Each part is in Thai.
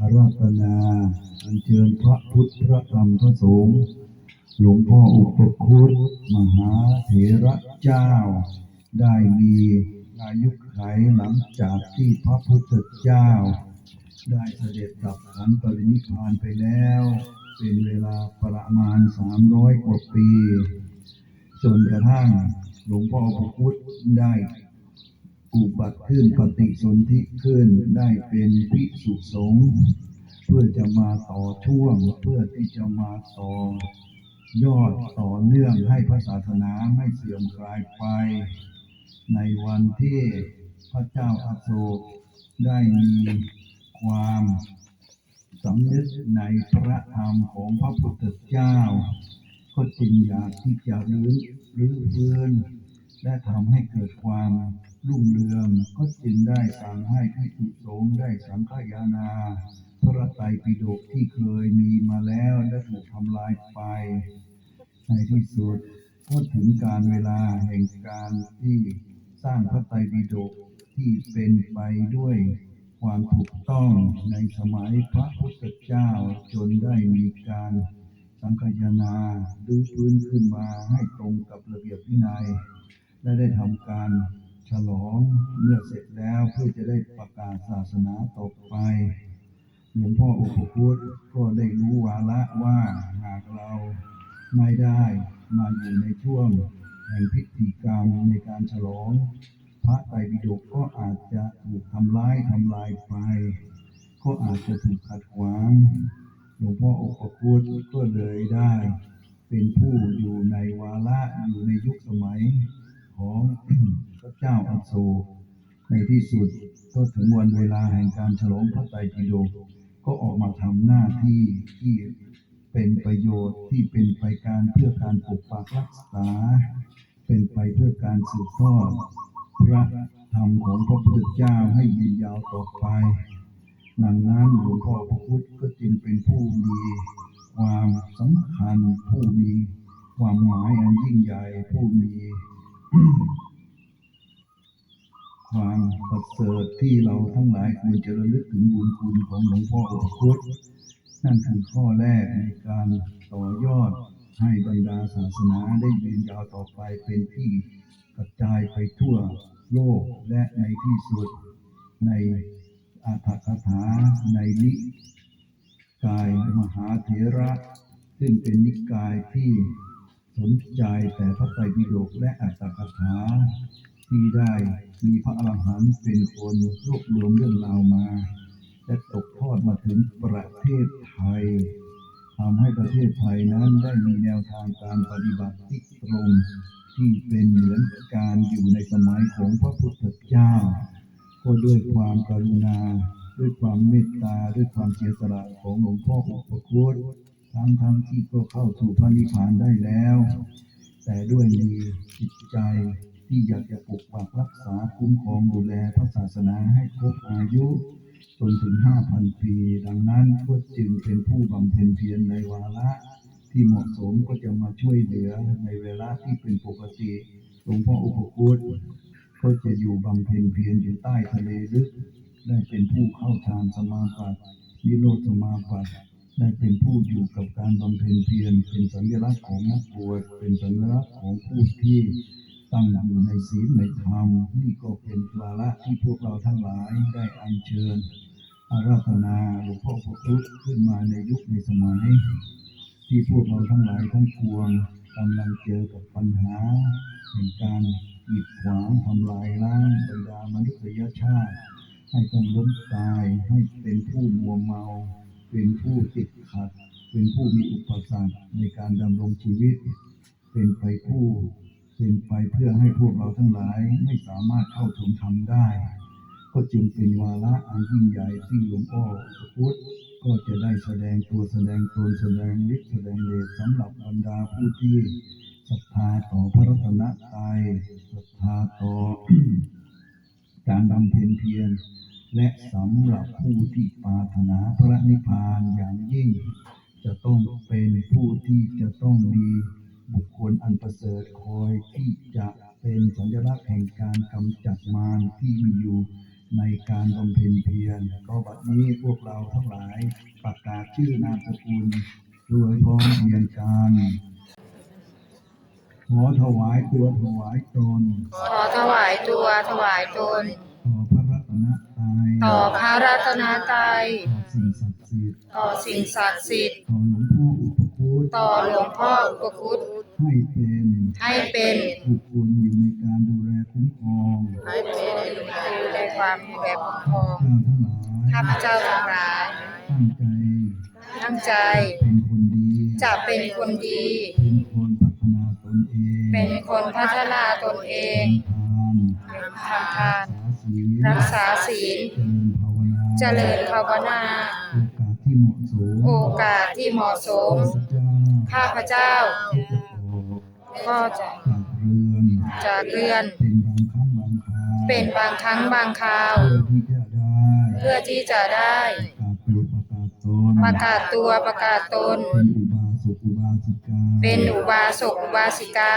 อาราธนาอัญเชิญพระพุทธพระธรรมพระสงฆ์หลวงพ่ออุปคุตมหาเถระเจ้า ได้มีอายุขัยหลังจากที่พระพุทธเจ้า ได้เสด็จดับขันปรินิพานไปแล้ว เป็นเวลาประมาณสามร้อยกว่าปี จนกระทั่งหลวงพ่อพระพุทธได้ อุบัติขึ้นปฏิสนธิขึ้นได้เป็นภิกษุสงฆ์เพื่อจะมาต่อช่วงเพื่อที่จะมาต่อยอดต่อเนื่องให้พระศาสนาไม่เสื่อมคลายไป ในวันที่พระเจ้าอาโศกได้มีความสำนึกในพระธรรมของพระพุทธเจ้า ก็จึงอยากที่จะรื้อรื้อฟื้น และทำให้เกิดความรุ่งเรืองก็จึงได้สั่งให้พิสุสงฆ์ได้สังฆายานา พระไตรปิฎกที่เคยมีมาแล้วและถูกทำลายไป ในที่สุดก็ถึงการเวลาแห่งการที่สร้างพระไตรปิฎกที่เป็นไปด้วยความถูกต้องในสมัยพระพุทธเจ้าจนได้มีการสังคายนาหรือฟื้นขึ้นมาให้ตรงกับระเบียบวินัย และได้ทำการฉลองเมื่อเสร็จแล้วเพื่อจะได้ประกาศศาสนาต่อไป หลวงพ่ออุปคุตก็ได้รู้วาระว่าหากเราไม่ได้มาอยู่ในช่วงแห่งพิธีกรรมในการฉลอง พระไตรปิฎกก็อาจจะถูกทำร้ายทำลายไป ก็อาจจะถูกขัดขวาง หลวงพ่ออุปคุตก็เลยได้ เป็นผู้อยู่ในวาระอยู่ในยุคสมัย ของพระเจ้าอโศในที่สุดก็ถึงวันเวลาแห่งการฉลองพระไตรปิฎกก็ออกมาทำหน้าที่ที่เป็นประโยชน์ที่เป็นไปการเพื่อการปกปักรักษา เป็นไปเพื่อการสืบทอดพระธรรมของพระพุทธเจ้าให้ยืนยาวต่อไปดังนั้นหลวงพ่อพระพุทธก็จึงเป็นผู้มีความสำคัญผู้มีความหมายอันยิ่งใหญ่ผู้มี ความประเสริฐที่เราทั้งหลายควรจะระลึกถึงบุญคุณของหลวงพ่ออุปคุตนั่นคือข้อแรกในการต่อยอดให้บรรดาศาสนาได้ยืนยาวต่อไปเป็นที่กระจายไปทั่วโลกและในที่สุดในอาถรรถาในนิกายมหาเถระ ซึ่งเป็นนิกายที่ สนใจแต่พระไตรปิฎกและอัตถกถาที่ได้มีพระอรหันต์เป็นคนรวบรวมเรื่องราวมา และตกทอดมาถึงประเทศไทยทำให้ประเทศไทยนั้นได้มีแนวทางการปฏิบัติที่ตรงที่เป็นเหมือนการอยู่ในสมัยของพระพุทธเจ้า ก็ด้วยความกรุณา ด้วยความเมตตา ด้วยความเสียสละของหลวงพ่ออุปคุต ทั้งทั้งที่ก็เข้าสู่พระนิพพานได้แล้ว แต่ด้วยมีจิตใจที่อยากจะปกปักรักษาคุ้มครองดูแลพระศาสนาให้ครบอายุจนถึง5,000ปี ดังนั้นก็จึงเป็นผู้บำเพ็ญเพียรในวาระที่เหมาะสมก็จะมาช่วยเหลือในเวลาที่เป็นปกติหลวงพ่ออุปคุตก็จะอยู่บำเพ็ญเพียรอยู่ใต้ทะเลลึก ได้เป็นผู้เข้าฌานสมาบัตินิโรธสมาบัติ ได้เป็นผู้อยู่กับการบำเพ็ญเพียรเป็นสัญลักษณ์ของนักบวชเป็นสัญลักษณ์ของผู้ที่ตั้งอยู่ในศีลในธรรมนี่ก็เป็นวาระที่พวกเราทั้งหลายได้อัญเชิญอาราธนาหลวงพ่อพระพุทธขึ้นมาในยุคในสมัย ที่พวกเราทั้งหลายทั้งปวงกำลังเจอกับปัญหาแห่งการกีดขวางทำลายล้างบรรดามนุษยชาติ ให้ต้องล้มตายให้เป็นผู้มัวเมา เป็นผู้ติดขัด เป็นผู้มีอุปสรรคในการดำรงชีวิต เป็นไปผู้ เป็นไปเพื่อให้พวกเราทั้งหลายไม่สามารถเข้าถึงธรรมได้ ก็จึงเป็นวาระอันยิ่งใหญ่ที่หลวงพ่อพุทธก็จะได้แสดงตัวแสดงตนแสดงฤทธิ์แสดงเดชสำหรับบรรดาผู้ที่ศรัทธาต่อพระรัตนตรัยศรัทธาต่อการบำเพ็ญเพียร และสำหรับผู้ที่ปรารถนาพระนิพพานอย่างยิ่ง จะต้องเป็นผู้ที่จะต้องมีบุคคลอันประเสริฐคอยที่จะเป็นสัญลักษณ์แห่งการกำจัดมารที่มีอยู่ในการบำเพ็ญเพียรก็บัดนี้พวกเราทั้งหลายประกาศชื่อนามสกุลโดยพร้อมเพียงกันขอถวายตัวถวายตน ขอถวายตัวถวายตน ต่อพระรัตนตรัยต่อพระรัตนตรัยต่อสิ่งศักดิ์สิทธิ์ต่อสิ่งศักดิ์สิทธิ์ต่อหลวงพ่ออุปคุตต่อหลวงพ่ออุปคุตให้เป็นให้เป็นบุคคลอยู่ในการดูแลคุ้มครองให้เป็นดูแลความดูแลปกครองเจ้าทั้งหลายข้าพเจ้าทั้งหลายตั้งใจตั้งใจเป็นคนดีจะเป็นคนดีเป็นคนพัฒนาตนเอง เป็นคนพัฒนาตนเองทานทำทาน รัรักกษาษาศีลเจริญภาวนาเจริญภาวนาโอกาสที่เหมาะสมโอกาสที่เหมาะสมข้าพเจ้าข้าพเจ้าจะออกก็จะจากเรือนจากเรือนเป็นบางครั้งบางคราวเป็นบางครั้งบางคราว เพื่อที่จะได้เพื่อที่จะได้ประกาศตัวประกาศตนประกาศตัวประกาศตน เป็นอุบาสกอุบาสิกาเป็นอุบาสกอุบาสิกา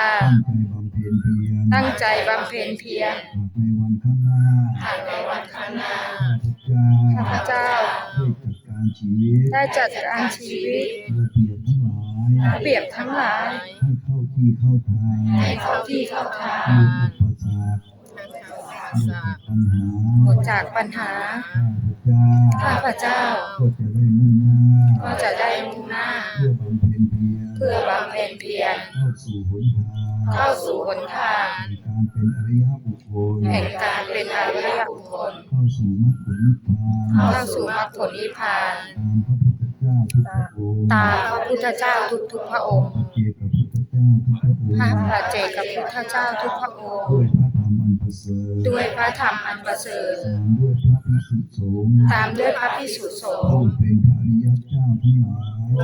ตั้งใจบำเพ็ญเพียร ตั้งใจบำเพ็ญเพียรหากในวันข้างหน้าหากในวันข้างหน้าข้าพเจ้าข้าพเจ้าได้จัดการชีวิตได้จัดการชีวิตระเบียบทั้งหลายระเบียบทั้งหลายให้เข้าที่เข้าทางให้เข้าที่เข้าทางหมดอุปสรรคหมดจากปัญหาหมดจากปัญหาข้าพเจ้าข้าพเจ้าก็จะได้มุ่งหน้าก็จะได้มุ่งหน้า เพื่อบำเพ็ญเพียรเพื่อบำเพ็ญเพียรเข้าสู่หนทางเข้าสู่หนทางแห่งการเป็นอริยบุคคล แห่งการเป็นอริยบุคคลเข้าสู่มรรคผลนิพพานเข้าสู่มรรคผลนิพพานตามพระพุทธเจ้าทุกพระองค์ตามพระพุทธเจ้าทุกๆพระองค์พระพปัระจเจกพุทธเจ้าทุกพระองค์ด้วยพระธรรมอันประเสริฐด้วยพระธรรมอันประเสริฐตามด้วยพระภิกษุสงฆ์ตามด้วยพระพิสุสงฆ์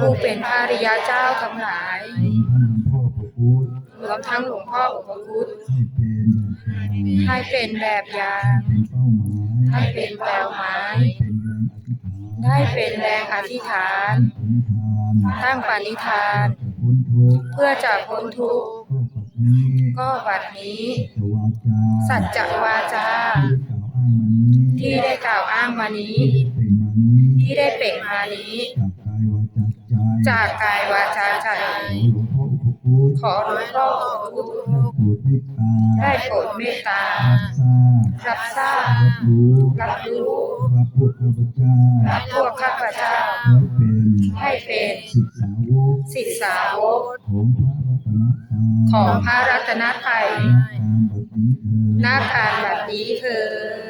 ผู้เป็นพระอริยเจ้าทั้งหลายผู้เป็นพ ระริยเจ้าทั้งหลายรวมทั้งหลวงพ่อพระพุทธรวมทั้งหลวงพ่ออุปคุตให้เป็นแบบอย่าง ให้เป็นแบบอย่างให้เป็นเป้าหมายให้เป็นเป้าหมายให้เป็นแรงอธิษฐานได้เป็นแรงอธิษฐานตั้งปณิธานตั้งปณิธานเพื่อจะพ้นทุกข์เพื่อจะพ้นทุกข์ก็บัดนี้ก็บัดนี้สัจวาจาสัจวาจา ที่ได้กล่าวอ้างมานี้ ที่ได้เป็นมานี้ที่ได้เปล่งมานี้ จากกายวาจาใจ ขอหลวงพ่ออุปคุตขอหลวงพ่ออุปคุตได้โปรดเมตตารับทราบรับรู้รับพวกข้าพเจ้ารับพวกข้าพเจ้าให้เป็นศิษย์สาวกศิษย์สาวกของพระรัตนตรัยนตรัยณการบัดนี้เถิดณการบัดนี้เถิ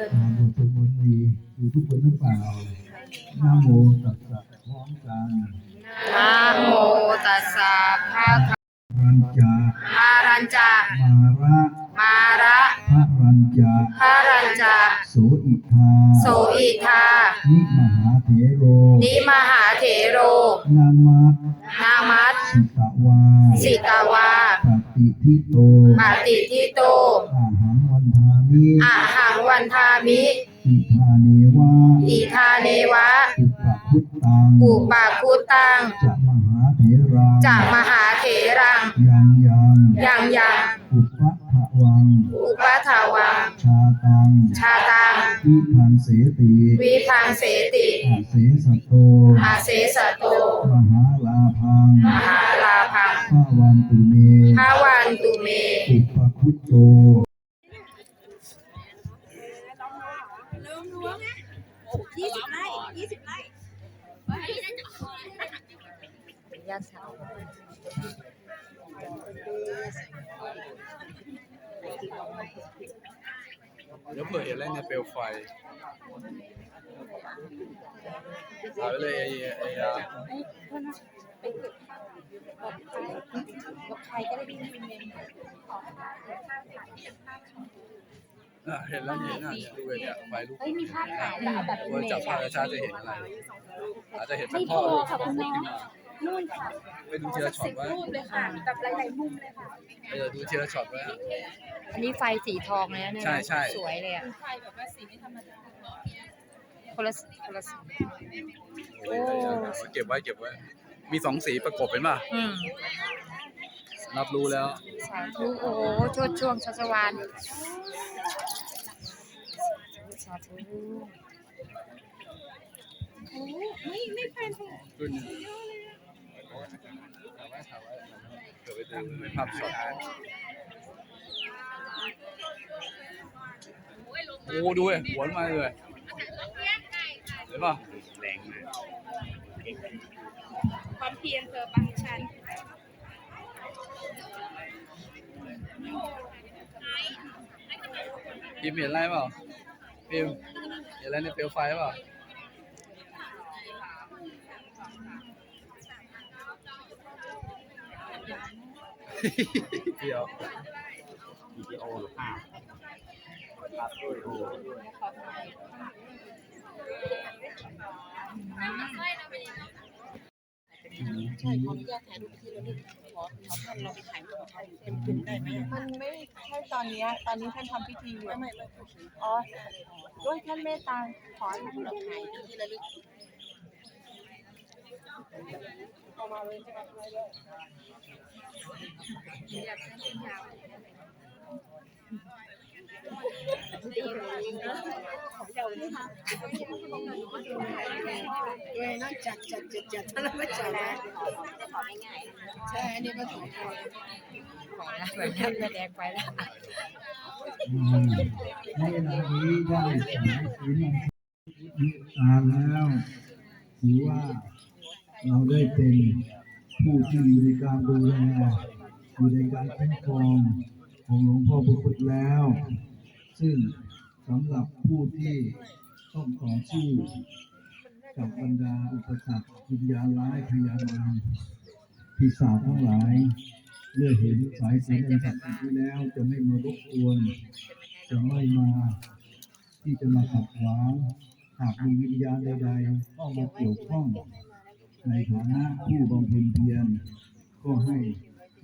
ดตามบทสวดมนต์ดีดูทุกคนหรือเปล่านะโมตัสสะพร้อมกันนะโมตัสสะภะคะรั ญจามารัญจามาระมาระพระรัญจาพระรัญจาโสอิทาโสอิทานิมหาเถโรนิมหาเถโร นามัสนามัสสิตวาสิตาวาปฏิทิโตปฏิทิโตอาหังวันทามิอาหังวันทามิอิทาเนวาอีทาเนวะอุปพุตตังอุปาคุตังจะมหาเถรัง จากมหาเถรัง ยังยังยังยัง อุปะทะวัง อุปถาวัง ชาตัง ชาตัง วิพังเสติวิพังเสติอาเสสตโตอาเสสโต มหาลาพังมหาลาพังพระวันตุเมภาวันตุเม อุปคุตโต ยี่สิบไร่ยี่สิบไร่ ญาติสาวเดี๋ยวเผื่อเห็นในเปลวไฟถ่ายไปเลยไอ้ไอ้อะใครก็ได้ที่มีเอะเห็นแล้วเห็นอะเนี่ยดูเลยเนี่ยไฟลุกเฮ้ยมีภาพถ่ายแต่เอาแบบจับภาพช้าจะเห็นอะไรอาจจะเห็นเป็ไม่นโทพ่อค่ะคุณขึ้น้องนมา นู่นค่ะไปดูทีละช็อตไว้รูปเลยค่ะแบบหลายๆมุมเลยค่ะเออดูทีละช็อตไว้อะอันนี้ไฟสีทองเลยนะเนี่ยใช่ใช่ สวยเลยอะไฟแบบว่าสีไม่ธรรมดาคนละคนละสีเออเก็บไว้เก็บไว้ มีสองสีประกบเป็นป่ะ อืมรับรู้แล้ว สาธุโอ้โหชดช่วงชัชวานสาธุไม่ไม่เป็นขึ้นเกิดไปดู ในภาพสดโอ้ดูเลยหวนมาเลยเห็นป่ะแรงมากความเพียรเธอบางชันพิมเห็นอะไรเปล่าพิมเห็นอะไรในเปลวไฟเปล่า เดียวใช่ขออนุญาตถ่ายรูปที่ระลึกขอขอท่านเราไปถ่ายรูปเต็มขึ้นได้ไหมมันไม่ใช่ตอนนี้ตอนนี้ท่านทำพิธีอยู่อ๋อด้วยท่านเมตตาขอให้เราถ่ายที่ระลึกเอามาเลยใช่ไหม ด้วยนะจัดจัดจัดจัดถ้าเราไม่จัดนะใช่อันนี้ก็ถูกต้องขอแล้วแบบนี้แดงไปแล้วในเวลานี้ได้สายศีลตาแล้วถือว่าเราได้เป็น ผู้ที่อยู่ในการดูแลอยู่ในการคุ้มครองของหลวงพ่อพระพุทธแล้ว ซึ่งสำหรับผู้ที่ต้องต่อสู้กับบรรดาอุปสรรควิญญาณร้ายพยามารปีศาจทั้งหลายเมื่อเห็นสายสีอันศักดิ์สิทธิ์นี้แล้วจะไม่มารบกวน จะไม่มาที่จะมาขัดขวางหากมีวิญญาณใดๆเข้ามาเกี่ยวข้อง ในฐานะผู้บำเพ็ญเพียรก็ให้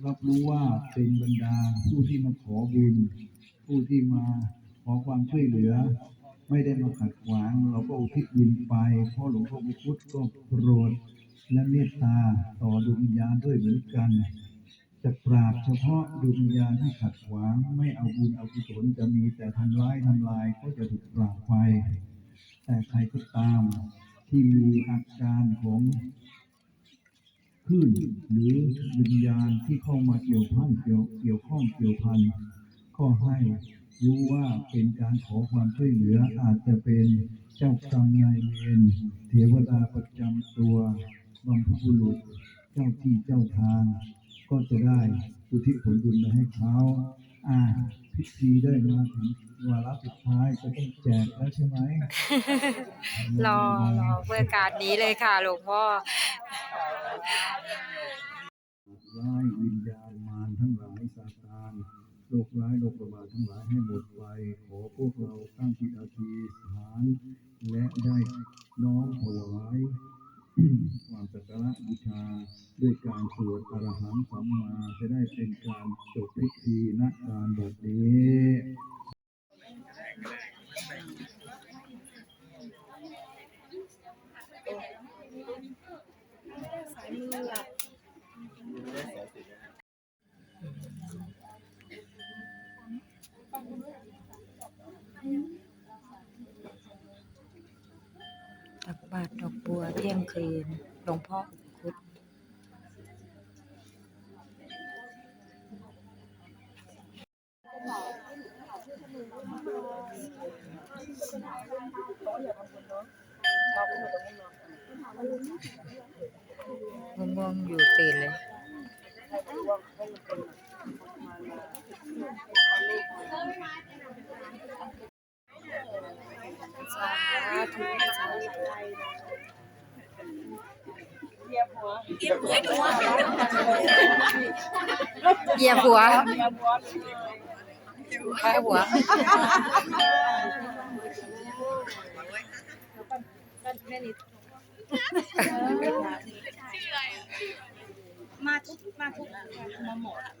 รับรู้ว่าเป็นบรรดาผู้ที่มาขอบุญ ผู้ที่มาขอความช่วยเหลือ ไม่ได้มาขัดขวาง เราก็อุทิศบุญไปเพราะหลวงพ่อพระพุทธก็โปรด และเมตตาต่อดวงวิญญาณด้วยเหมือนกันจะปราบเฉพาะดวงวิญญาณที่ขัดขวาง ไม่เอาบุญเอากุศลจะมีแต่ทำร้ายทำลายก็จะถูกปราบไป แต่ใครก็ตาม ที่มีอาการของคลื่นหรือวิญญาณที่เข้ามาเกี่ยวพันเกี่ยวเกี่ยวข้องเกี่ยวพันก็ให้รู้ว่าเป็นการขอความช่วยเหลืออาจจะเป็นเจ้ากรรมนายเวรเทวดาประจำตัวบรรพบุรุษเจ้าที่เจ้าทาง ก็จะได้อุทิศผลบุญมาให้เขาอ่า พิธีได้มาถึงวาระสุดท้ายจะต้องแจกแล้วใช่ไหมรอรอเพื่อการนี้เลยค่ะหลวงพ่อร้ายวิญญาณมารทั้งหลายซาตานโรคร้ายโรคระบาดทั้งหลายให้หมดไป ขอพวกเราตั้งจิตอธิษฐาน และได้น้อมถวาย ความสักการะบูชาด้วยการสวดอรหังสัมมาจะได้เป็นการจบพิธีณการแบบนี้ สายมือหลับ ตักบาดอกบัวเที่ยงคืน หลวงพ่ออุคุตง่วงๆอยู่ตื่นเลย สาธุ เหยียบหัว เหยียบหัวเหยียบหัวใครหัวมาทุกมาทุกมาหมด